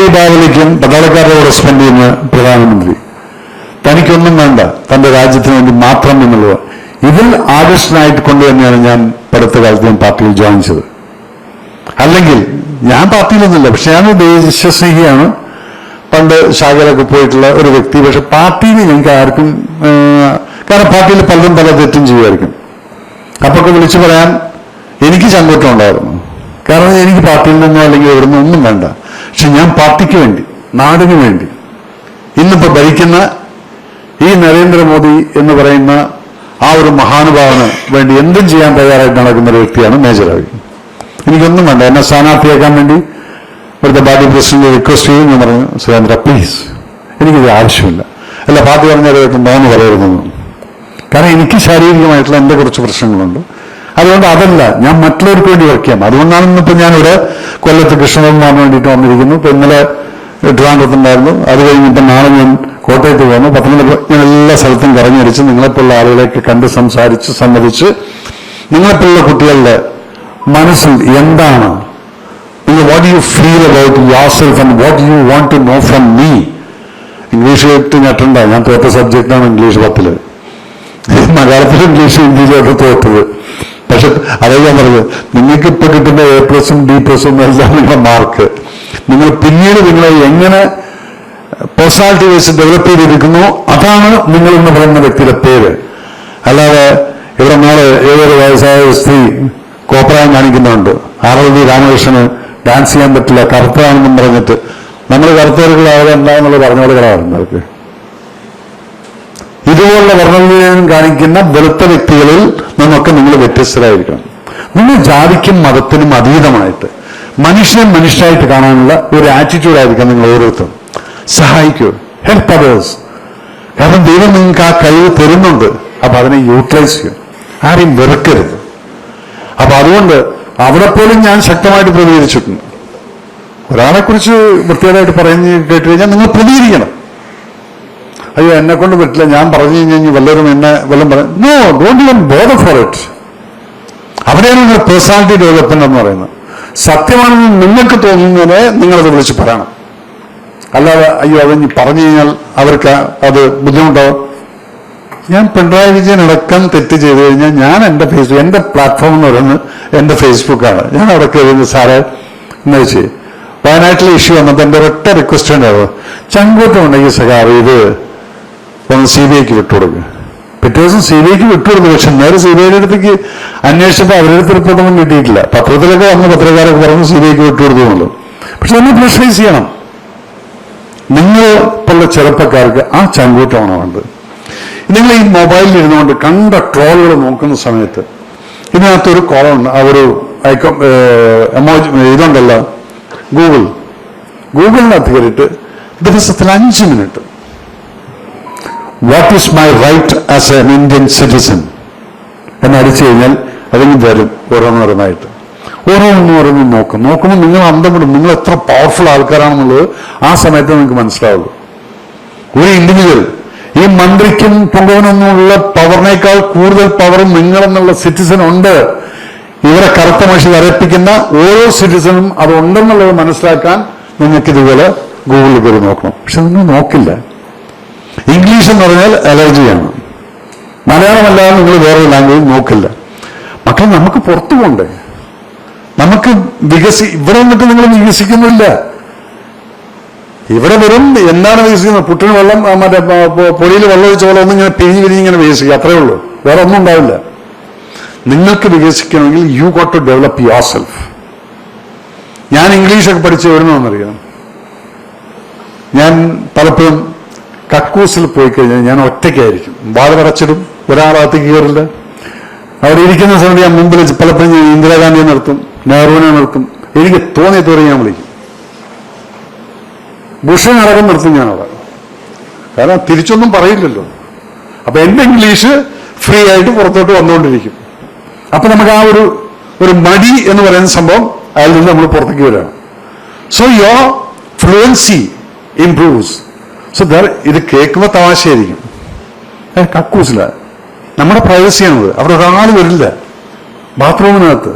ദീപാവലിക്കും പട്ടാളക്കാരുടെ spend ചെയ്യുന്ന പ്രധാനമന്ത്രി. തനിക്കൊന്നും വേണ്ട. തന്റെ രാജ്യത്തിന് വേണ്ടി മാത്രം എന്നുള്ളത് ഇതിൽ ആകർഷനായിട്ട് കൊണ്ട് തന്നെയാണ് ഞാൻ അടുത്ത കാലത്ത് ഞാൻ പാർട്ടിയിൽ ജോയിൻ ചെയ്തത്. അല്ലെങ്കിൽ ഞാൻ പാർട്ടിയിലൊന്നുമില്ല പക്ഷെ ഞാൻ ദേശസ്നേഹിയാണ് പണ്ട് ശാഖയിലൊക്കെ പോയിട്ടുള്ള ഒരു വ്യക്തി പക്ഷെ പാർട്ടിയിൽ ഞങ്ങൾക്ക് ആർക്കും കാരണം പാർട്ടിയിൽ പലരും പല തെറ്റും ചെയ്യുമായിരിക്കും. അപ്പൊ ഒക്കെ വിളിച്ചു പറയാൻ എനിക്ക് ചങ്കൂറ്റം ഉണ്ടായിരുന്നു. കാരണം എനിക്ക് പാർട്ടിയിൽ നിന്നോ അല്ലെങ്കിൽ ഇവിടെ നിന്നോ ഒന്നും വേണ്ട. പക്ഷെ ഞാൻ പാർട്ടിക്ക് വേണ്ടി നാടിന് വേണ്ടി. ഇന്നിപ്പോ ഭരിക്കുന്ന ഈ നരേന്ദ്രമോദി എന്ന് പറയുന്ന ആ ഒരു മഹാനുഭാവന് വേണ്ടി എന്തും ചെയ്യാൻ തയ്യാറായിട്ട് നടക്കുന്ന ഒരു വ്യക്തിയാണ് മേജർ രവി എനിക്കൊന്നും വേണ്ട. എന്നെ സ്ഥാനാർത്ഥിയാക്കാൻ വേണ്ടി ഇവിടുത്തെ പാർട്ടി പ്രസിഡന്റ് റിക്വസ്റ്റ് ചെയ്യും ഞാൻ പറഞ്ഞു സുരേന്ദ്ര പ്ലീസ് എനിക്കിത് ആവശ്യമില്ല. അല്ല പാർട്ടി പറഞ്ഞാൽ നോന്ന് പറയരുതെന്ന് കാരണം എനിക്ക് ശാരീരികമായിട്ടുള്ള എന്റെ കുറച്ച് പ്രശ്നങ്ങളുണ്ട്. അതുകൊണ്ട് അതല്ല ഞാൻ മറ്റുള്ളവർക്ക് വേണ്ടി വർക്ക് ചെയ്യാം. അതുകൊണ്ടാണ് ഇന്നിപ്പോൾ ഞാനിവിടെ കൊല്ലത്ത് കൃഷ്ണകുമാറിന് വേണ്ടിയിട്ട് വന്നിരിക്കുന്നു. ഇപ്പൊ ഇന്നലെ ട്രിവാൻഡ്രത്തുണ്ടായിരുന്നു. അത് കഴിഞ്ഞിട്ട് നാളെ ഞാൻ കോട്ടയത്ത് പോകുന്നു. പത്തനംതിട്ട ഞാൻ എല്ലാ സ്ഥലത്തും കറങ്ങിയടിച്ച് നിങ്ങളെപ്പോലുള്ള ആളുകളെയൊക്കെ കണ്ട് സംസാരിച്ച് സമ്മതിച്ച് നിങ്ങളെപ്പോലുള്ള കുട്ടികളുടെ മനസ്സിൽ എന്താണ്? നിങ്ങൾ what you feel about yourself and what you want to know from me English കേട്ട് ഞെട്ടണ്ട. ഞാൻ തോറ്റ സബ്ജക്റ്റാണ് ഇംഗ്ലീഷ് പത്തിൽ. മലയാളത്തിൽ ഇംഗ്ലീഷ് ഹിന്ദിയിലൊക്കെ തോറ്റത്. പക്ഷെ അതേ ഞാൻ പറഞ്ഞത് നിങ്ങൾക്ക് ഇപ്പൊ കിട്ടുന്ന എ പ്ലസും ഡി പ്ലസും എല്ലാം നിങ്ങളുടെ മാർക്ക് നിങ്ങൾ പിന്നീട് നിങ്ങളെ എങ്ങനെ പേഴ്സണാലിറ്റി വെച്ച് ഡെവലപ്പ് ചെയ്തിരിക്കുന്നു അതാണ് നിങ്ങൾ എന്ന് പറയുന്ന വ്യക്തിയുടെ പേര്. അല്ലാതെ ഇവിടെ നാളെ ഏതൊരു വയസ്സായ സ്ത്രീ കോപ്രായം കാണിക്കുന്നുണ്ട്. ആർ എൽ വി രാമകൃഷ്ണന് ഡാൻസ് ചെയ്യാൻ പറ്റില്ല കറുത്തതാണെന്നും പറഞ്ഞിട്ട്. നമ്മൾ കറുത്തവർക്ക് അവിടെ എന്താണെന്നുള്ള അവർക്ക്. ഇതുപോലുള്ള വർണവിവേചനം കാണിക്കുന്ന വെളുത്ത വ്യക്തികളിൽ നിന്നൊക്കെ നിങ്ങൾ വ്യത്യസ്തരായിരിക്കണം. നിങ്ങൾ ജാതിക്കും മതത്തിനും അതീതമായിട്ട് മനുഷ്യൻ മനുഷ്യരായിട്ട് കാണാനുള്ള ഒരു ആറ്റിറ്റ്യൂഡായിരിക്കാം നിങ്ങൾ ഓരോരുത്തരും. സഹായിക്കൂ. ഹെൽപ്പ് അതേഴ്സ് കാരണം ദൈവം നിങ്ങൾക്ക് ആ കഴിവ് തരുന്നുണ്ട്. അപ്പൊ അതിനെ യൂട്ടിലൈസ് ചെയ്യും. ആരെയും വെറുക്കരുത്. അപ്പൊ അതുകൊണ്ട് അവിടെ പോലും ഞാൻ ശക്തമായിട്ട് പ്രതികരിച്ചിട്ടുണ്ട്. ഒരാളെ കുറിച്ച് വൃത്തിയായിട്ട് പറയുന്ന കേട്ട് കഴിഞ്ഞാൽ നിങ്ങൾ പ്രതികരിക്കണം. അയ്യോ എന്നെ കൊണ്ട് പറ്റില്ല. ഞാൻ പറഞ്ഞു കഴിഞ്ഞാൽ വല്ലവരും എന്നെ വല്ലതും പറയും നോ ഡോണ്ട് ഇവൻ ബോധ ഫോർ ഇറ്റ് അവിടെയാണ് നിങ്ങൾ പേഴ്സണാലിറ്റി ഡെവലപ്മെന്റ് എന്ന് പറയുന്നത്. സത്യമാണെന്ന് നിങ്ങൾക്ക് തോന്നുന്നതിനെ നിങ്ങളത് വിളിച്ച് പറയണം. അല്ലാതെ അയ്യോ അത് പറഞ്ഞു കഴിഞ്ഞാൽ അവർക്ക് അത് ബുദ്ധിമുട്ടാവും ഞാൻ പിണറായി വിജയൻ അടക്കം തെറ്റ് ചെയ്തു കഴിഞ്ഞാൽ ഞാൻ എന്റെ ഫേസ്ബുക്ക് എന്റെ പ്ലാറ്റ്ഫോം എന്ന് പറയുന്നത് എന്റെ ഫേസ്ബുക്കാണ് ഞാൻ അവിടെ കയറുന്നത് സാറേ എന്ന് വെച്ച് വയനാട്ടിലെ ഇഷ്യൂ വന്നപ്പോൾ എന്റെ ഒരൊറ്റ റിക്വസ്റ്റ് ഉണ്ടാവും ചങ്കൂട്ടം ഉണ്ടെങ്കിൽ സഖാവ് ഇത് ഒന്ന് സി ബി ഐക്ക് വിട്ടുകൊടുക്കുക പിറ്റേ ദിവസം സി ബി ഐക്ക് വിട്ടുകൊടുത്തു പക്ഷെ നേരെ സി ബി ഐയുടെ അടുത്തേക്ക് അന്വേഷിച്ചപ്പോൾ അവരുടെ അടുത്ത് റിപ്പോർട്ടൊന്നും കിട്ടിയിട്ടില്ല. പത്രത്തിലൊക്കെ വന്ന് പത്രക്കാരൊക്കെ പറഞ്ഞു സി ബി ഐക്ക് വിട്ടുകൊടുത്തു എന്നുള്ളൂ പക്ഷെ ഒന്ന് പ്രഷറൈസ് ചെയ്യണം. നിങ്ങൾ പോലുള്ള ചെറുപ്പക്കാർക്ക് ആ ചങ്കൂറ്റമാണ് വേണ്ടത്. നിങ്ങൾ ഈ മൊബൈലിൽ ഇരുന്നുകൊണ്ട് കണ്ട ട്രോളുകൾ നോക്കുന്ന സമയത്ത് ഇതിനകത്തൊരു കോളുണ്ട് ആ ഒരു ഐക്കോ എമോജി ഇതുണ്ടല്ലോ ഗൂഗിൾ ഗൂഗിളിനകത്ത് കയറിയിട്ട് ദിവസത്തിൽ അഞ്ച് minute what is my right as an Indian citizen എന്നടിച്ചു കഴിഞ്ഞാൽ അതിന് വരും ഓരോന്നോരോന്നായിട്ട്. ഓരോന്നോരോന്ന് നോക്കും. നോക്കുമ്പോൾ നിങ്ങൾ അന്തം വിടും. നിങ്ങൾ എത്ര പവർഫുൾ ആൾക്കാരാണെന്നുള്ളത് ആ സമയത്ത് നിങ്ങൾക്ക് മനസ്സിലാവുള്ളൂ. ഒരു ഇൻഡിവിജ്വൽ ഈ മന്ത്രിക്കും പൊങ്കവനൊന്നുമുള്ള പവറിനേക്കാൾ കൂടുതൽ പവർ നിങ്ങളെന്നുള്ള സിറ്റിസൺ ഉണ്ട്. ഇവരെ കറുത്ത മനുഷ്യർ വരപ്പിക്കുന്ന ഓരോ സിറ്റിസണും അത് ഉണ്ടെന്നുള്ളത് മനസ്സിലാക്കാൻ നിങ്ങൾക്ക് ഇതുപോലെ ഗൂഗിളിൽ പോയി നോക്കണം. പക്ഷെ നിങ്ങൾ നോക്കില്ല. ഇംഗ്ലീഷ് എന്ന് പറഞ്ഞാൽ അലർജിയാണ് മലയാളമല്ലാതെ നിങ്ങൾ വേറെ ലാംഗ്വേജ് നോക്കില്ല. മക്കൾ നമുക്ക് പുറത്തു പോണ്ടേ? നമുക്ക് വികസി ഇവിടെ നിന്നിട്ട് നിങ്ങൾ വികസിക്കുന്നില്ല. ഇവിടെ വെറും എന്താണ് വികസിക്കുന്നത്? പുട്ടിന് വെള്ളം മറ്റേ പൊടിയിൽ വെള്ളം ഒഴിച്ച പോലെ ഒന്നും ഇങ്ങനെ പിരിഞ്ഞ് പിരിഞ്ഞ് ഇങ്ങനെ വികസിക്കുക അത്രേ ഉള്ളൂ. വേറെ ഒന്നും ഉണ്ടാവില്ല. നിങ്ങൾക്ക് വികസിക്കണമെങ്കിൽ you got to develop yourself ഞാൻ ഇംഗ്ലീഷൊക്കെ പഠിച്ച് വരുന്നതെന്നറിയാം ഞാൻ പലപ്പോഴും കക്കൂസിൽ പോയി കഴിഞ്ഞാൽ ഞാൻ ഒറ്റയ്ക്കായിരിക്കും. വാഴ പറച്ചിടും ഒരാളകത്തേക്ക് കയറില്ല അവിടെ ഇരിക്കുന്ന സമയത്ത് ഞാൻ മുമ്പിൽ പലപ്പോഴും ഞാൻ ഇന്ദിരാഗാന്ധിയെ നിർത്തും നെഹ്റുവിനെ നിർത്തും. എനിക്ക് തോന്നിയ തോറി ഞാൻ വിളിക്കും. ബുഷിനെ അടക്കം നിർത്തും ഞാൻ അവിടെ. കാരണം തിരിച്ചൊന്നും പറയില്ലല്ലോ. അപ്പൊ എന്റെ ഇംഗ്ലീഷ് ഫ്രീ ആയിട്ട് പുറത്തോട്ട് വന്നുകൊണ്ടിരിക്കും. അപ്പൊ നമുക്ക് ആ ഒരു ഒരു മടി എന്ന് പറയുന്ന സംഭവം അതിൽ നിന്ന് നമ്മൾ പുറത്തേക്ക് വരാം so your fluency improves so ഇത് കേൾക്കുമ്പോൾ തമാശയായിരിക്കും. ഏ കക്കൂസില. നമ്മുടെ പ്രൈവസിയാണത് അവിടെ ഒരാൾ വരില്ല. ബാത്റൂമിനകത്ത്.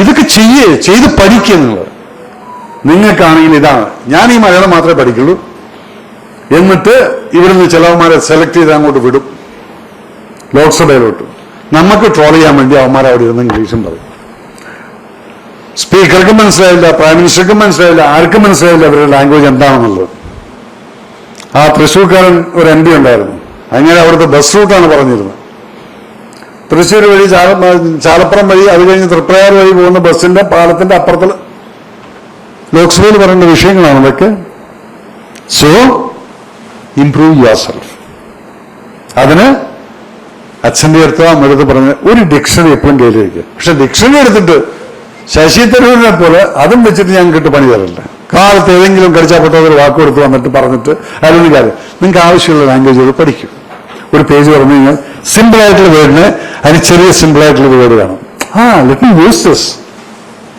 ഇതൊക്കെ ചെയ്യേ ചെയ്ത് പഠിക്കുക നിങ്ങൾ നിങ്ങൾക്കാണെങ്കിൽ ഇതാണ്. ഞാൻ ഈ മലയാളം മാത്രമേ പഠിക്കുള്ളൂ. എന്നിട്ട് ഇവിടുന്ന് ചിലവന്മാരെ സെലക്ട് ചെയ്ത് അങ്ങോട്ട് വിടും. ലോക്സഭയിലോട്ട്. നമുക്ക് ട്രോൾ ചെയ്യാൻ വേണ്ടി അവന്മാർ അവിടെ ഇരുന്ന് ഇംഗ്ലീഷും പറയും. സ്പീക്കർക്കും മനസ്സിലായില്ല പ്രൈം മിനിസ്റ്റർക്കും മനസ്സിലായില്ല ആർക്കും മനസ്സിലായില്ല അവരുടെ ലാംഗ്വേജ് എന്താണെന്നുള്ളത്. ആ തൃശ്ശൂർക്കാരൻ ഒരു എം പി ഉണ്ടായിരുന്നു. അങ്ങനെ അവിടുത്തെ ബസ് റൂട്ടാണ് പറഞ്ഞിരുന്നത്. തൃശ്ശൂർ വഴി ചാല ചാലപ്പുറം വഴി അത് കഴിഞ്ഞ് തൃപ്രയാർ വഴി പോകുന്ന ബസ്സിന്റെ പാലത്തിന്റെ അപ്പുറത്തിൽ ലോക്സഭയിൽ പറയേണ്ട വിഷയങ്ങളാണ് ഇതൊക്കെ. സോ ഇംപ്രൂവ് യുവർ സെൽഫ് അതിന് അച്ഛന്റെ അടുത്ത് അമ്മയുടെ പറഞ്ഞ ഒരു ഡിക്ഷണറി എപ്പോഴും കയ്യിലേക്ക് പക്ഷെ ഡിക്ഷണറി എടുത്തിട്ട് ശശി തരൂരിനെ പോലെ അതും വെച്ചിട്ട് ഞാൻ കിട്ടു പണി തരില്ല കാലത്ത് ഏതെങ്കിലും കടിച്ചാപ്പെട്ട ഒരു വാക്ക് കൊടുത്ത് വന്നിട്ട് പറഞ്ഞിട്ട് അതിലൊന്നും കാര്യം നിങ്ങൾക്ക് ആവശ്യമുള്ള ലാംഗ്വേജുകൾ പഠിക്കും. ഒരു പേജ് പറഞ്ഞു കഴിഞ്ഞാൽ സിമ്പിൾ ആയിട്ടുള്ള വേർഡിന് അതിന് ചെറിയ സിമ്പിൾ ആയിട്ടുള്ള വേർഡ് വേണം. ആ ലെറ്റ് മീ യൂസ് ദിസ്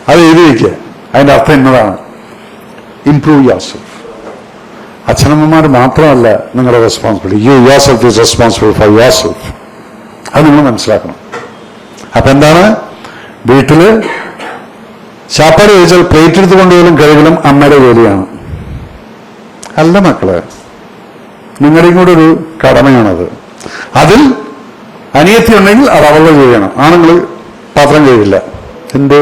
അത് എഴുതി വയ്ക്കുക അതിന്റെ അർത്ഥം എന്നതാണ്. ഇംപ്രൂവ് യുവർ സെൽഫ് അച്ഛനമ്മമാർ മാത്രമല്ല നിങ്ങളുടെ responsibility you yourself is responsible for yourself അത് നിങ്ങൾ മനസ്സിലാക്കണം. അപ്പൊ എന്താണ്? വീട്ടിൽ ചാപ്പാട് കഴിച്ചാൽ പ്ലേറ്റ് എടുത്ത് കൊണ്ടുപോലും കഴുകലും അമ്മയുടെ ജോലിയാണ്. അല്ല മക്കളെ നിങ്ങളുടെയും കൂടെ ഒരു കടമയാണത്. അതിൽ അനിയത്തി ഉണ്ടെങ്കിൽ അത് അവളുടെ ജോലിയാണ്. ആണുങ്ങൾ പാത്രം കഴിയില്ല എന്തേ?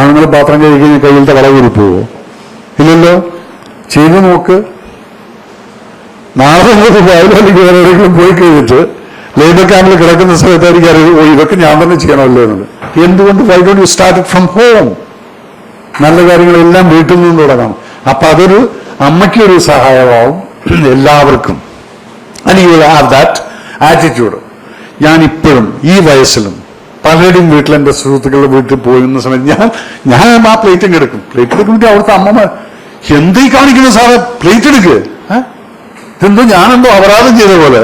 ആണുങ്ങൾ പാത്രം കഴിക്കുന്ന കയ്യിലത്തെ വളവ് പോവോ ഇല്ലല്ലോ. ചെയ്തു നോക്ക്. നാളെ രാവിലെ എവിടെയെങ്കിലും പോയി കഴിഞ്ഞിട്ട് ലേബർ ക്യാമ്പിൽ കിടക്കുന്ന സമയത്തായിരിക്കും അറിയുമോ ഇതൊക്കെ ഞാൻ തന്നെ ചെയ്യണമല്ലോ എന്നുള്ളത്. എന്തുകൊണ്ട്? Why don't you start from home നല്ല കാര്യങ്ങളെല്ലാം വീട്ടിൽ നിന്ന് തുടങ്ങണം. അപ്പൊ അതൊരു അമ്മയ്ക്കൊരു സഹായമാവും എല്ലാവർക്കും. And you have that attitude ഞാൻ ഇപ്പോഴും ഈ വയസ്സിലും പലരുടെയും വീട്ടിൽ എന്റെ സുഹൃത്തുക്കളുടെ വീട്ടിൽ പോയിരുന്ന സമയത്ത് ഞാൻ ഞാൻ ആ പ്ലേറ്റ് എടുക്കും. പ്ലേറ്റ് എടുക്കുമ്പോൾ അവിടുത്തെ അമ്മമാർ എന്തീ കാണിക്കുന്നു സാറേ? പ്ലേറ്റ് എടുക്ക്. ഇതെന്തോ ഞാനെന്തോ അപരാധം ചെയ്ത പോലെ.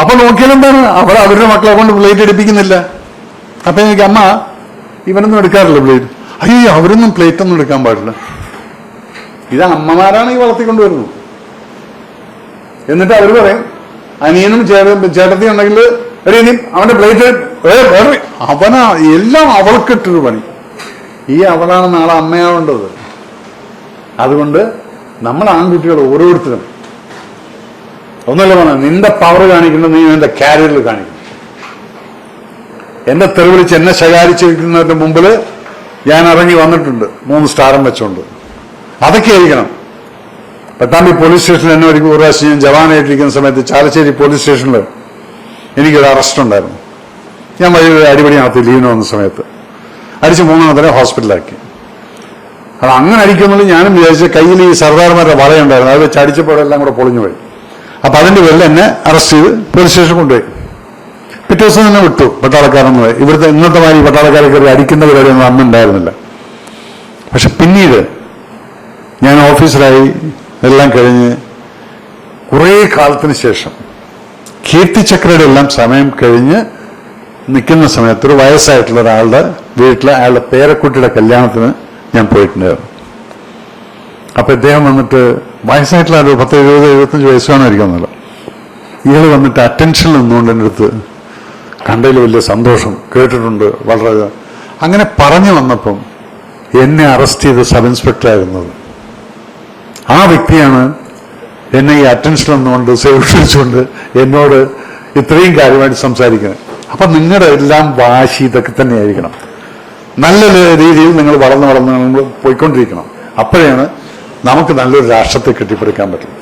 അപ്പൊ നോക്കിയാലെന്താണ് അവർ അവരുടെ മക്കളെ കൊണ്ട് പ്ലേറ്റ് എടുപ്പിക്കുന്നില്ല. അപ്പൊ എനിക്ക് അമ്മ ഇവനൊന്നും എടുക്കാറില്ല പ്ലേറ്റ് അയ്യോ അവരൊന്നും പ്ലേറ്റ് ഒന്നും എടുക്കാൻ പാടില്ല. ഇത് അമ്മമാരാണ് ഈ വളർത്തിക്കൊണ്ടുവരുന്നത്. എന്നിട്ട് അവർ പറയും അനിയനും ചേട്ട- ചേട്ടത്തി ഉണ്ടെങ്കിൽ അവന്റെ പ്ലേറ്റ് അവനാ എല്ലാം അവൾക്കിട്ടൊരു പണി. ഈ അവളാണ് നാളെ അമ്മയാവേണ്ടത്. അതുകൊണ്ട് നമ്മൾ ആൺകുട്ടികൾ ഓരോരുത്തരും ഒന്നല്ല പറഞ്ഞ നിന്റെ പവർ കാണിക്കുന്നത് നീ നിന്റെ കാരിയറിൽ കാണിക്കണം എന്നെ തെറിവിളിച്ച് എന്നെ ശകാരിച്ചിരിക്കുന്നതിന്റെ മുമ്പിൽ ഞാൻ ഇറങ്ങി വന്നിട്ടുണ്ട്. മൂന്ന് സ്റ്റാറും വെച്ചോണ്ട്. അതൊക്കെ ആയിരിക്കണം. പട്ടാമ്പി പോലീസ് സ്റ്റേഷനിൽ എന്നെ ഒരു പ്രാവശ്യം ഞാൻ ജവാനായിട്ടിരിക്കുന്ന സമയത്ത് ചാലശ്ശേരി പോലീസ് സ്റ്റേഷനിൽ എനിക്കൊരു അറസ്റ്റ് ഉണ്ടായിരുന്നു. ഞാൻ വഴി അടിപൊളി നടത്തി ലീവിന് വന്ന സമയത്ത്. അടിച്ച് മൂന്നാമത്തെ ഹോസ്പിറ്റലാക്കി അത് അങ്ങനെ അടിക്കുമ്പോൾ ഞാനും വിചാരിച്ച കയ്യിൽ ഈ സർദാർമാരുടെ വളയുണ്ടായിരുന്നു. അത് വെച്ച് അടിച്ചപ്പോഴെല്ലാം കൂടെ പൊളിഞ്ഞു പോയി അപ്പൊ അതിന്റെ പേരിൽ എന്നെ അറസ്റ്റ് ചെയ്ത് പോലീസ് സ്റ്റേഷൻ കൊണ്ടുപോയി. പിറ്റേ ദിവസം തന്നെ വിട്ടു പട്ടാളക്കാരെന്ന്. ഇവിടുത്തെ ഇന്നത്തെ മാതിരി പട്ടാളക്കാരെ കയറി അടിക്കുന്ന പരിപാടിയൊന്നും അന്ന് ഉണ്ടായിരുന്നില്ല. പക്ഷെ പിന്നീട് ഞാൻ ഓഫീസറായി എല്ലാം കഴിഞ്ഞ് കുറേ കാലത്തിന് ശേഷം കീർത്തിചക്രയുടെ എല്ലാം സമയം കഴിഞ്ഞ് നിൽക്കുന്ന സമയത്ത് ഒരു വയസ്സായിട്ടുള്ള ഒരാളുടെ വീട്ടിൽ അയാളുടെ പേരക്കുട്ടിയുടെ കല്യാണത്തിന് ഞാൻ പോയിട്ടുണ്ടായിരുന്നു. അപ്പൊ ഇദ്ദേഹം വന്നിട്ട് വയസ്സായിട്ടുള്ള ഒരു പത്ത് എഴുപത് എഴുപത്തഞ്ച് വയസ്സാണായിരിക്കുമല്ലോ ഇയാൾ വന്നിട്ട് അറ്റൻഷൻ നിന്നുകൊണ്ട് എന്റെ അടുത്ത് കണ്ടതിൽ വലിയ സന്തോഷം കേട്ടിട്ടുണ്ട് വളരെ. അങ്ങനെ പറഞ്ഞു വന്നപ്പം എന്നെ അറസ്റ്റ് ചെയ്ത് സബ് ഇൻസ്പെക്ടർ ആയിരുന്നത്. ആ വ്യക്തിയാണ് എന്നെ ഈ അറ്റൻഷൻ എന്നുകൊണ്ട് സേവിച്ചുകൊണ്ട് എന്നോട് ഇത്രയും കാര്യമായിട്ട് സംസാരിക്കുന്നത്. അപ്പൊ നിങ്ങളുടെ എല്ലാം വാശി ഇതൊക്കെ തന്നെയായിരിക്കണം. നല്ല രീതിയിൽ നിങ്ങൾ വളർന്ന് വളർന്ന് നിങ്ങൾ പോയിക്കൊണ്ടിരിക്കണം. അപ്പോഴാണ് നമുക്ക് നല്ലൊരു രാഷ്ട്രത്തെ കെട്ടിപ്പടുക്കാൻ പറ്റും.